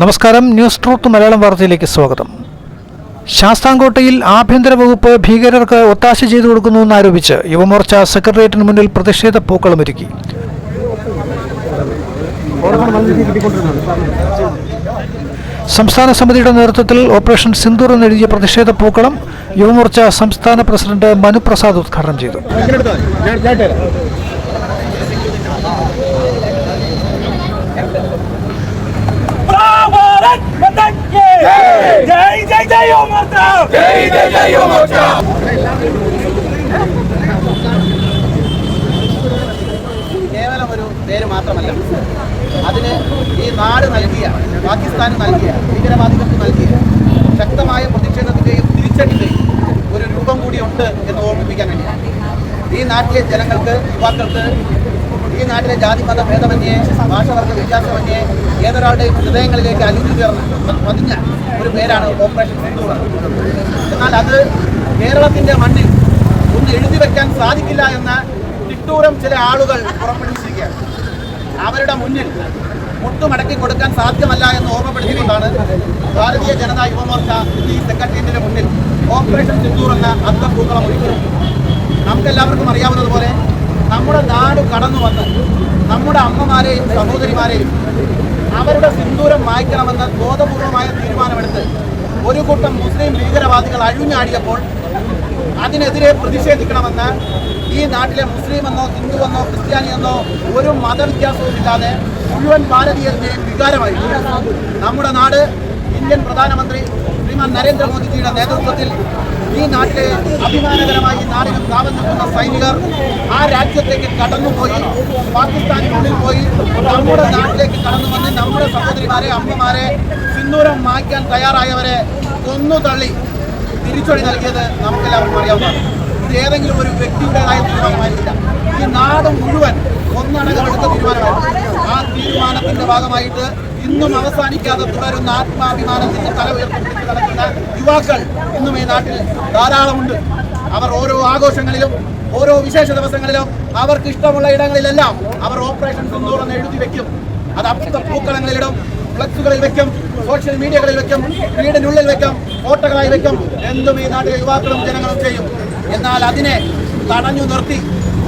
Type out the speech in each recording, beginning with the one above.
നമസ്കാരം. News truth Malayalam വാർത്തയിലേക്ക് സ്വാഗതം. ശാസ്താംകോട്ടയിൽ ആഭ്യന്തര വകുപ്പ് ഭീകരർക്ക് ഒത്താശ ചെയ്തു കൊടുക്കുന്നുവെന്ന് ആരോപിച്ച് യുവമോർച്ച സെക്രട്ടേറിയറ്റിന് മുന്നിൽ പ്രതിഷേധ പൂക്കളമൊരുക്കി സംസ്ഥാന സമിതിയുടെ നേതൃത്വത്തിൽ ഓപ്പറേഷൻ സിന്ദൂർ എന്നെഴുതിയ പ്രതിഷേധ പൂക്കളം യുവമോർച്ച സംസ്ഥാന പ്രസിഡന്റ് മനുപ്രസാദ് ഉദ്ഘാടനം ചെയ്തു. തനിക്ക് ജയ് ജയ് ജയ് ഓമർത്ത ജയ് ജയ് ജയ് ഓമർത്ത കേവലം ഒരു പേര് മാത്രമല്ല. അതിന് ഈ നാട് നൽകിയ പാകിസ്ഥാൻ നൽകിയ ഭീകരവാദികൾക്ക് നൽകിയ ശക്തമായ പ്രതിഷേധത്തിന്റെയും തിരിച്ചടിന്റെയും ഒരു രൂപം കൂടിയുണ്ട് എന്ന് ഓർമ്മിപ്പിക്കാൻ വേണ്ടിയാണ്. ഈ നാട്ടിലെ ജനങ്ങൾക്ക് യുവാക്കൾക്ക് ഈ നാട്ടിലെ ജാതി മത ഭേദമന്യേ ഭാഷവർഗ വ്യത്യാസമന്യേ ഏതൊരാളുടെയും ഹൃദയങ്ങളിലേക്ക് അലിഞ്ഞു പതിഞ്ഞ ഒരു പേരാണ് ഓപ്പറേഷൻ സിന്ധു എന്നാൽ അത് കേരളത്തിന്റെ മണ്ണിൽ ഒന്ന് എഴുതി വെക്കാൻ സാധിക്കില്ല എന്ന് തിട്ടൂരം ചില ആളുകൾ പുറപ്പെടുവിച്ചിരിക്കുകയാണ്. അവരുടെ മുന്നിൽ മുട്ടുമടക്കി കൊടുക്കാൻ സാധ്യമല്ല എന്ന് ഓർമ്മപ്പെടുത്തിക്കൊണ്ടാണ് ഭാരതീയ ജനതാ യുവമോർച്ച ഈ സെക്രട്ടേറിയറ്റിന്റെ മുന്നിൽ ഓപ്പറേഷൻ സിന്ധൂർ എന്ന അർത്ഥപൂക്കളം ഒരുക്കുന്നത് നമുക്കെല്ലാവർക്കും അറിയാവുന്നതുപോലെ നമ്മുടെ നാട് കടന്നു വന്ന് നമ്മുടെ അമ്മമാരെയും സഹോദരിമാരെയും അവരുടെ സിന്ദൂരം മായ്ക്കണമെന്ന് ബോധപൂർവമായ തീരുമാനമെടുത്ത് ഒരു കൂട്ടം മുസ്ലിം ഭീകരവാദികൾ അഴിഞ്ഞാടിയപ്പോൾ അതിനെതിരെ പ്രതിഷേധിക്കണമെന്ന് ഈ നാട്ടിലെ മുസ്ലിം എന്നോ ഹിന്ദു എന്നോ ക്രിസ്ത്യാനി എന്നോ ഒരു മതവ്യത്യാസവും ഇല്ലാതെ മുഴുവൻ ഭാരതീയരുടെയും വികാരമായി. നമ്മുടെ നാട് ഇന്ത്യൻ പ്രധാനമന്ത്രി ശ്രീമാൻ നരേന്ദ്രമോദിജിയുടെ നേതൃത്വത്തിൽ ഈ നാട്ടിലെ അഭിമാനകരമായി നാടിന് കാവൽ നിൽക്കുന്ന സൈനികർ ആ രാജ്യത്തേക്ക് കടന്നുപോയി പാകിസ്ഥാനിനുള്ളിൽ പോയി നമ്മുടെ നാട്ടിലേക്ക് കടന്നു വന്ന് നമ്മുടെ സഹോദരിമാരെ അമ്മമാരെ സിന്ദൂരം മായ്ക്കാൻ തയ്യാറായവരെ കൊന്നു തള്ളി തിരിച്ചടി നൽകിയത് നമുക്കെല്ലാവർക്കും അറിയാവുന്നതാണ്. ഇത് ഏതെങ്കിലും ഒരു വ്യക്തിയുടേതായ തീരുമാനമായിട്ടില്ല ഈ നാട് മുഴുവൻ ഒന്നടങ്കമെടുത്ത തീരുമാനമാണ്. ആ തീരുമാനത്തിന്റെ ഭാഗമായിട്ട് ഇന്നും അവസാനിക്കാതെ തുടരുന്ന ആത്മാഭിമാനത്തിന്റെ തല ഉയർത്തിപ്പിടിച്ച് നടക്കുന്ന യുവാക്കൾ ഇന്നും ഈ നാട്ടിൽ ധാരാളമുണ്ട്. അവർ ഓരോ ആഘോഷങ്ങളിലും ഓരോ വിശേഷ ദിവസങ്ങളിലും അവർക്ക് ഇഷ്ടമുള്ള ഇടങ്ങളിലെല്ലാം അവർ ഓപ്പറേഷൻ എന്ന് എഴുതി വെക്കും. അത് അപ്പുറത്തെ പൂക്കളങ്ങളിലിടും ഫ്ലക്സുകളിൽ വെക്കും സോഷ്യൽ മീഡിയകളിൽ വെക്കും വീടിനുള്ളിൽ വെക്കും ഫോട്ടോകളായി വെക്കും. എന്തും ഈ നാട്ടിലെ യുവാക്കളും ജനങ്ങളും ചെയ്യും. എന്നാൽ അതിനെ തടഞ്ഞു നിർത്തി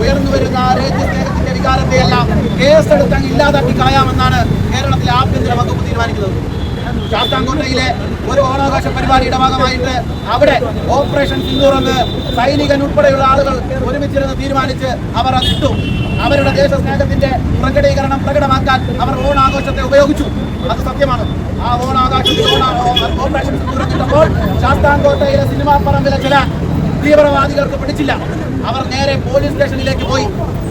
ഉയർന്നു വരുന്ന രാജ്യസ്നേഹത്തിന്റെ വികാരത്തെയെല്ലാം കേസെടുത്തങ്ങ് ഇല്ലാതാക്കി കളയാമെന്നാണ് കേരളത്തിലെ ആഭ്യന്തര വകുപ്പ് തീരുമാനിക്കുന്നത്. ശാസ്താംകോട്ടയിലെ ഒരു ഓണാഘോഷ പരിപാടിയുടെ ഭാഗമായിട്ട് അവിടെ ഓപ്പറേഷൻ പിന്തുറന്ന് സൈനികൻ ഉൾപ്പെടെയുള്ള ആളുകൾ ഒരുമിച്ചിരുന്ന് തീരുമാനിച്ച് അവർ അതിട്ടു അവരുടെ ദേശസ്നേഹത്തിന്റെ പ്രകടീകരണം പ്രകടമാക്കാൻ അവർ ഓണാഘോഷത്തെ ഉപയോഗിച്ചു. അത് സത്യമാണ്. ആ ഓണാഘോഷത്തിൽ ഓണ- ഓപ്പറേഷൻ സിന്ദൂർ എന്നിട്ടപ്പോൾ ശാസ്താംകോട്ടയിലെ സിനിമാ പറമ്പിലെ ചില തീവ്രവാദികൾക്ക് പിടിച്ചില്ല. അവർ നേരെ പോലീസ് സ്റ്റേഷനിലേക്ക് പോയി.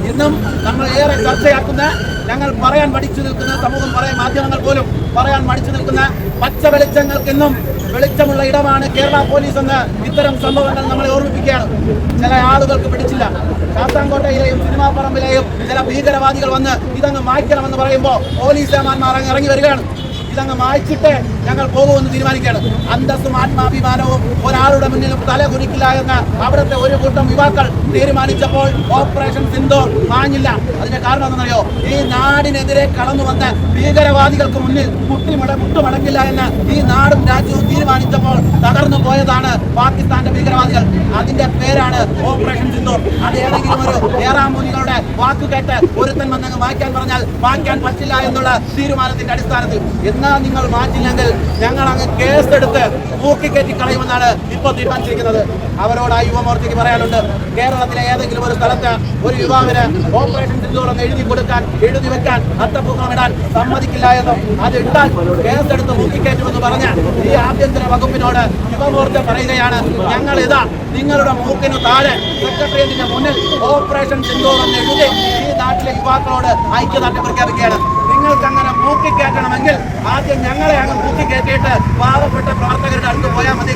ഇന്നും നമ്മൾ ഏറെ ചർച്ചയാക്കുന്ന ഞങ്ങൾ പറയാൻ മടിച്ചു നിൽക്കുന്ന സമൂഹം പറയാൻ മാധ്യമങ്ങൾ പോലും പറയാൻ മടിച്ചു നിൽക്കുന്ന പച്ച വെളിച്ചങ്ങൾക്കെന്നും വെളിച്ചമുള്ള ഇടമാണ് കേരള പോലീസ് എന്ന് ഇത്തരം സംഭവങ്ങൾ നമ്മളെ ഓർമ്മിപ്പിക്കുകയാണ്. ചില ആളുകൾക്ക് പിടിച്ചില്ല. ശാസ്താംകോട്ടയിലെയും സിനിമാ പറമ്പിലെയും ചില ഭീകരവാദികൾ വന്ന് ഇതങ്ങ് മായ്ക്കണമെന്ന് പറയുമ്പോൾ പോലീസ് ഏമാന്മാർ ഇറങ്ങി വരികയാണ്. ഇതങ്ങ് മായ്ച്ചിട്ട് ഞങ്ങൾ പോകുമെന്ന് തീരുമാനിക്കുകയാണ്. അന്തസ്സും ആത്മാഭിമാനവും ഒരാളുടെ മുന്നിൽ തല കുനിക്കില്ല എന്ന് അവിടുത്തെ ഒരു കൂട്ടം യുവാക്കൾ തീരുമാനിച്ചപ്പോൾ ഓപ്പറേഷൻ സിന്ധൂർ മാഞ്ഞില്ല. അതിന്റെ കാരണം എന്താണെന്നറിയോ? ഈ നാടിനെതിരെ കടന്നു വന്ന ഭീകരവാദികൾക്ക് മുന്നിൽ മുട്ടിമട മുട്ടുമടക്കില്ല എന്ന് ഈ നാടും രാജ്യവും തീരുമാനിച്ചപ്പോൾ തകർന്നു പോയതാണ് പാകിസ്ഥാന്റെ ഭീകരവാദികൾ. അതിന്റെ പേരാണ് ഓപ്പറേഷൻ സിന്ധൂർ അത് ഏതെങ്കിലും ഒരു ഏറാമൂലികളുടെ വാക്ക് കേട്ട് ഒരുത്തൻ വന്നങ്ങ് വായിക്കാൻ പറഞ്ഞാൽ വായിക്കാൻ പറ്റില്ല എന്നുള്ള തീരുമാനത്തിന്റെ അടിസ്ഥാനത്തിൽ. എന്നാ നിങ്ങൾ മാറ്റില്ലെങ്കിൽ ഞങ്ങൾ അങ്ങ് കേസെടുത്ത് മൂക്കിക്കയറ്റി കളയുമെന്നാണ് ഇപ്പോൾ തീരുമാനിച്ചിരിക്കുന്നത്. അവരോട് ആ യുവമോർച്ചയ്ക്ക് പറയാനുണ്ട് കേരളത്തിലെ ഏതെങ്കിലും ഒരു സ്ഥലത്ത് ഒരു യുവാവിന് ഓപ്പറേഷൻ സിന്ദൂർ എഴുതി കൊടുക്കാൻ എഴുതി വെക്കാൻ അത്തപ്പൂക്കളം ഇടാൻ സമ്മതിക്കില്ല എന്നും അത് ഇട്ടാൽ കേസെടുത്ത് മൂക്കിക്കയറ്റുമെന്ന് പറഞ്ഞ ഈ ആഭ്യന്തര വകുപ്പിനോട് യുവമോർച്ച പറയുകയാണ്. ഞങ്ങൾ ഇതാ നിങ്ങളുടെ മൂക്കിന് താഴെ സെക്രട്ടേറിയറ്റിന്റെ മുന്നിൽ ഓപ്പറേഷൻ സിന്ധു എന്ന് എഴുതി ഈ നാട്ടിലെ യുവാക്കളോട് ഐക്യദാർഢ്യം പ്രഖ്യാപിക്കുകയാണ്. നിങ്ങൾക്ക് അങ്ങനെ മൂക്കി കയറ്റണമെങ്കിൽ ആദ്യം ഞങ്ങളെ അങ്ങ് മൂക്കി കയറ്റിയിട്ട് പാവപ്പെട്ട പ്രവർത്തകരുടെ അടുത്ത് പോയാൽ മതി.